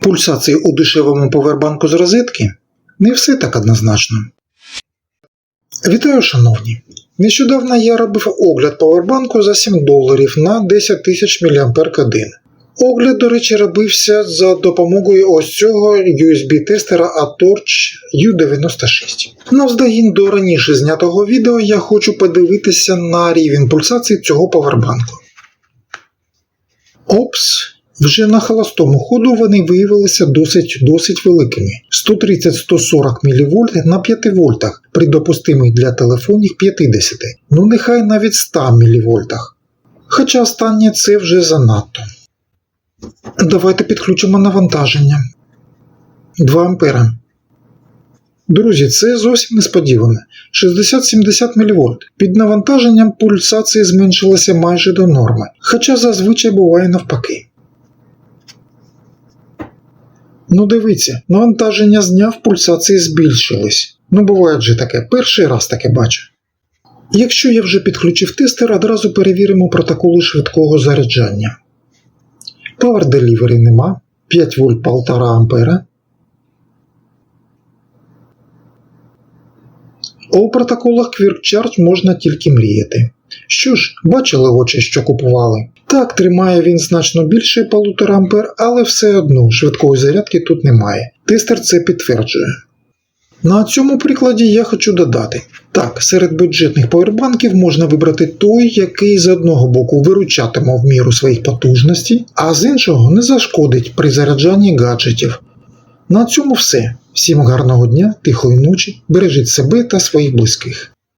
Пульсації у дешевому повербанку з розетки не все так однозначно. Вітаю, шановні! Нещодавно я робив огляд павербанку за 7 доларів на 10 тисяч мАч. Огляд, до речі, робився за допомогою ось цього USB-тестера Atorch U96. Навздогін до раніше знятого відео я хочу подивитися на рівень пульсації цього павербанку. Опс, вже на холостому ходу вони виявилися досить досить великими 130-140 мВ на 5 вольтах при допустимих для телефонів 50, ну нехай навіть 100 мВ. Хоча останнє це вже занадто. Давайте підключимо навантаження 2 ампера. Друзі, це зовсім несподівано. 60-70 мВ. Під навантаженням пульсації зменшилася майже до норми, хоча зазвичай буває навпаки. Ну дивіться, навантаження зняв, пульсації збільшились. Ну буває же таке, перший раз таке бачу. Якщо я вже підключив тестер, одразу перевіримо протоколи швидкого заряджання. Power Delivery нема, 5 вольт 1,5 ампера. А у протоколах Quick Charge можна тільки мріяти. Що ж, бачили очі, що купували? Так, тримає він значно більше 1,5 ампер, але все одно швидкої зарядки тут немає. Тестер це підтверджує. На цьому прикладі я хочу додати: так, серед бюджетних павербанків можна вибрати той, який з одного боку виручатиме в міру своїх потужностей, а з іншого не зашкодить при заряджанні гаджетів. На цьому все. Всім гарного дня, тихої ночі, бережіть себе та своїх близьких.